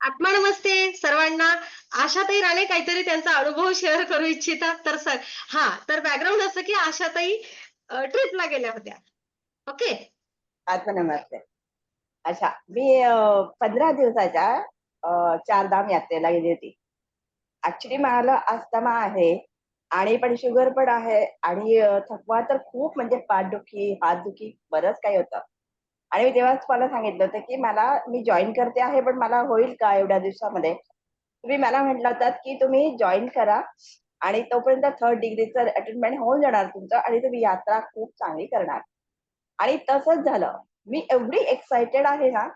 आत्मा नमस्ते सर्वांना. आशाताई राणे काहीतरी त्यांचा अनुभव शेअर करू इच्छितात तर सर हा तर बॅकग्राऊंड असं की आशाताई ट्रिपला गेल्या होत्या. ओके आत्मनमस्ते अच्छा मी पंधरा दिवसाच्या चारधाम यात्रेला गेली होती. ऍक्च्युली मला अस्थमा आहे आणि पण शुगर पण आहे आणि थकवा तर खूप म्हणजे पाठदुखी हातदुखी बरंच काही होतं. आणि मी तेव्हाच मला सांगितलं होतं की मला मी जॉईन करते आहे पण मला होईल का एवढ्या दिवसामध्ये? तुम्ही मला म्हटलं होतात की तुम्ही जॉईन करा आणि तोपर्यंत थर्ड डिग्रीचं अटेंडमेंट होऊन जाणार तुमचं आणि तुम्ही यात्रा खूप चांगली करणार. आणि तसंच झालं. मी एवढी एक्साइटेड आहे ना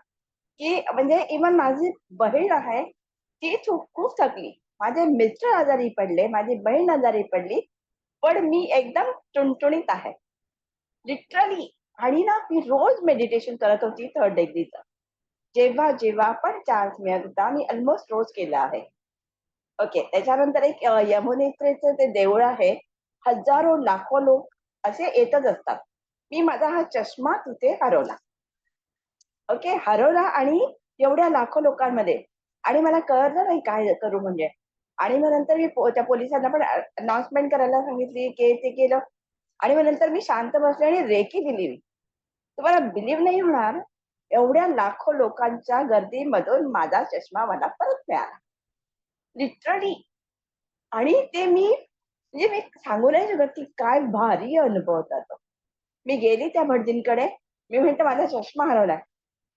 की म्हणजे इवन माझी बहीण आहे ती खूप खूप थकली. माझे मिस्टर आजारी पडले माझी बहीण आजारी पडली पण मी एकदम टुणटुणीत आहे. लिटरली आणि ना मी रोज मेडिटेशन करत होती थर्ड डिग्रीचं जेव्हा जेव्हा पण चान्स मिळत होता मी ऑलमोस्ट रोज केला आहे. ओके त्याच्यानंतर एक यमुनेत्रेचं ते देऊळ आहे हजारो लाखो लोक असे येतच असतात. मी माझा हा चष्मा तिथे हरवला. ओके हरवला आणि एवढ्या लाखो लोकांमध्ये. आणि मला कळलं नाही काय करू म्हणजे. आणि मग नंतर मी त्या पोलिसांना पण अनाउन्समेंट करायला सांगितली की ते केलं. आणि मग नंतर मी शांत बसले आणि रेकी दिली. तुम्हाला बिलीव नाही होणार एवढ्या लाखो लोकांच्या गर्दीमधून माझा चष्मा मला परत मिळाला. लिटरली आणि ते मी म्हणजे मी सांगू नाही शकत की काय भारी अनुभव होता तो. मी गेली त्या भटजींकडे मी म्हणते माझा चष्मा हरवलाय.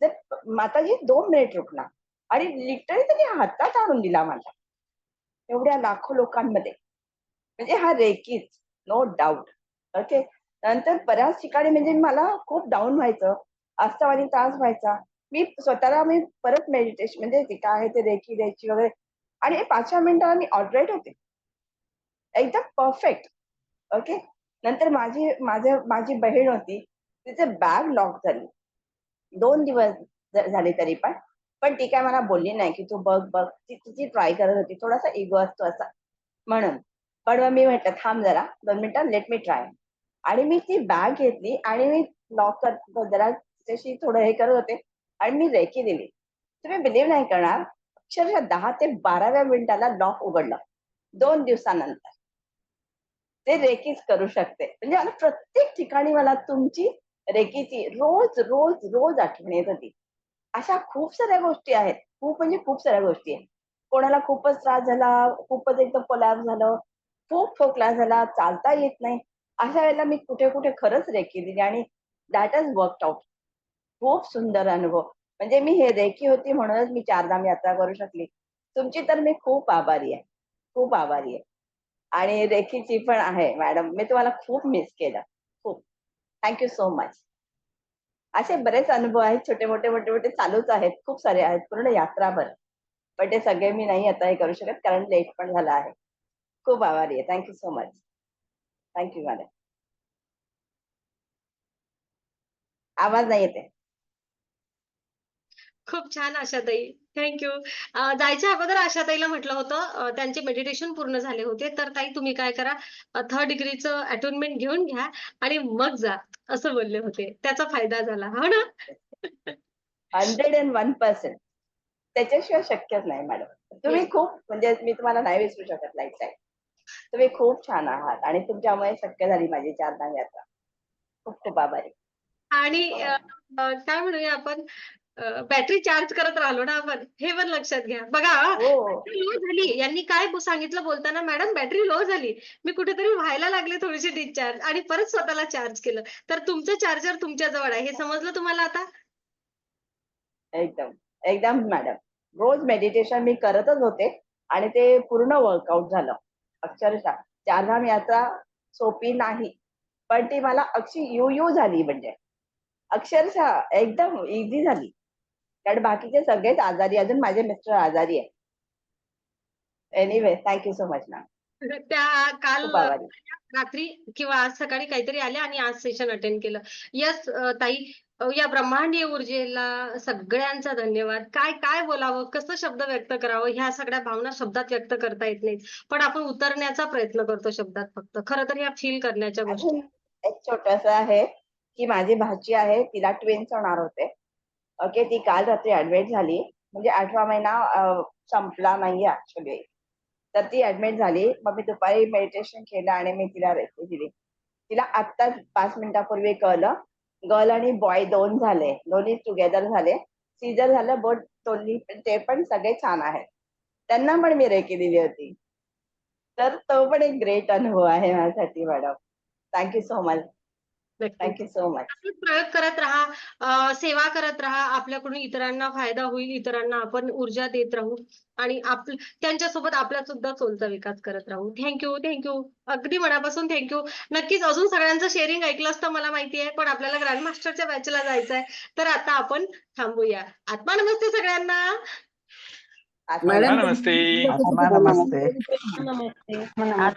तर माताजी दोन मिनिट रुकला. आणि लिटरली त्यांनी हातात आणून दिला मला एवढ्या लाखो लोकांमध्ये. म्हणजे हा रेकीच नो डाऊट ओके नंतर बऱ्याच ठिकाणी म्हणजे मला खूप डाऊन व्हायचं अस्थावानी त्रास व्हायचा. मी स्वतःला मी परत मेडिटेशन म्हणजे काय आहे ते रेखी द्यायची वगैरे. आणि पाच सहा मिनिटाला मी ऑलराईट होते. एकदम परफेक्ट ओके नंतर माझी माझे माझी बहीण होती. तिचे बॅग लॉक झाली. दोन दिवस झाले तरी पण. पण ती काय मला बोलली नाही की तू बघ बघ. ती तिची ट्राय करत होती. थोडासा इगो असतो असा. म्हणून. पण मग मी म्हटलं थांब जरा. दोन मिनिटं. लेट मी ट्राय आणि मी ती बॅग घेतली आणि मी लॉक कर जरा त्याच्याशी थोडं हे करत होते आणि मी रेकी दिली. तुम्ही बिलीव्ह नाही करणार अक्षरशः दहा ते बाराव्या मिनिटाला लॉक उघडलं. दोन दिवसानंतर. ते रेकीच करू शकते. म्हणजे मला प्रत्येक ठिकाणी मला तुमची रेकीची रोज रोज रोज आठवण येत होती. अशा खूप साऱ्या गोष्टी आहेत. खूप म्हणजे खूप साऱ्या गोष्टी आहेत. कोणाला खूपच त्रास झाला खूपच एकदम कोलॅप झालं खूप खोकला झाला चालता येत नाही. अशा वेळेला मी कुठे कुठे खरंच रेकी दिली आणि दॅट इज वर्क आउट खूप सुंदर अनुभव. म्हणजे मी हे रेकी होती म्हणूनच मी चारधाम यात्रा करू शकली. तुमची तर मी खूप आभारी आहे. खूप आभारी आहे. आणि रेखीची पण आहे मॅडम मी तुम्हाला खूप मिस केलं. खूप. थँक्यू सो मच असे बरेच अनुभव आहेत छोटे मोठे मोठे मोठे चालूच आहेत. खूप सारे आहेत पूर्ण यात्राभर. पण ते सगळे मी नाही आता हे करू शकत कारण लेट पण झाला आहे. खूप आभारी आहे. Thank you so much thank you madam आवाज नाही येते खूप छान आशाताई. थँक्यू जायच्या अगोदर आशाताईला म्हटलं होतं त्यांचे मेडिटेशन पूर्ण झाले होते. तर ताई तुम्ही काय करा थर्ड डिग्रीचं अटोनमेंट घेऊन घ्या आणि मग जा असं बोलले होते. त्याचा फायदा झाला. हो ना? हंड्रेड अँड वन पर्सेंट त्याच्याशिवाय शक्यच नाही मॅडम तुम्ही. खूप म्हणजे मी तुम्हाला नाही विसरू शकत लाईफ टाईम तुम्ही खूप छान आहात आणि तुमच्यामुळे शक्य झाली माझी चारधाम यात्रा. खूप खूप आभारी. आणि काय म्हणूया आपण? बॅटरी चार्ज करत राहिलो ना आपण हे पण लक्षात घ्या. बघा हो लो झाली. यांनी काय सांगितलं बोलताना मॅडम बॅटरी लो झाली. मी कुठेतरी व्हायला लागले थोडीशी डिस्चार्ज आणि परत स्वतःला चार्ज केलं. तर तुमचं चार्जर तुमच्या जवळ आहे. हे समजलं तुम्हाला आता? एकदम. एकदम मॅडम. रोज मेडिटेशन मी करतच होते आणि ते पूर्ण वर्कआउट झालं. अक्षरशः. चारधाम यात्रा सोपी नाही. पण ती मला अक्षी यू यू झाली म्हणजे. अक्षरशः एकदम इझी झाली. कारण बाकीचे सगळेच आजारी अजून माझे मिस्टर आजारी आहे anyway thank you so much ma'am त्या काल रात्री किंवा आज सकाळी काहीतरी आले आणि आज सेशन अटेंड केलं. यस ताई या ब्रह्मांडीय ऊर्जेला सगळ्यांचा धन्यवाद. काय काय बोलावं? कसं शब्द व्यक्त करावं? ह्या सगळ्या भावना शब्दात व्यक्त करता येत नाहीत. पण आपण उतरण्याचा प्रयत्न करतो शब्दात फक्त. खरं तर ह्या फील करण्याच्या गोष्टी. एक छोटस आहे की माझी भाची आहे तिला ट्विन्स होणार होते. ओके ती काल रात्री ऍडमिट झाली. म्हणजे आठवा महिना संपला नाहीये ऍक्च्युली तर ती ऍडमिट झाली. मग मी दुपारी मेडिटेशन केलं आणि मी तिला रेसिपी दिली. तिला आत्ताच पाच मिनिटापूर्वी कळलं. गर्ल आणि बॉय दोन झाले. दोन्ही टुगेदर झाले. सीजर झालं बोट दोन्ही ते पण सगळे छान आहेत. त्यांना पण मी रेकी दिली होती. तर तो पण एक ग्रेट अनुभव आहे माझ्यासाठी madam thank you so much thank you so much प्रयोग करत राहा सेवा करत राहा आपल्याकडून इतरांना फायदा होईल इतरांना आपण ऊर्जा देत राहू आणि आप त्यांच्यासोबत आपला सुद्धा सोलचा विकास करत राहू. थँक्यू थँक्यू अगदी मनापासून थँक्यू नक्कीच अजून सगळ्यांचं शेअरिंग ऐकलं असतं मला माहिती आहे पण आपल्याला ग्रँड मास्टरच्या बॅचला जायचं आहे तर आता आपण थांबूया. आत्मा नमस्ते सगळ्यांना. नमस्ते. नमस्ते.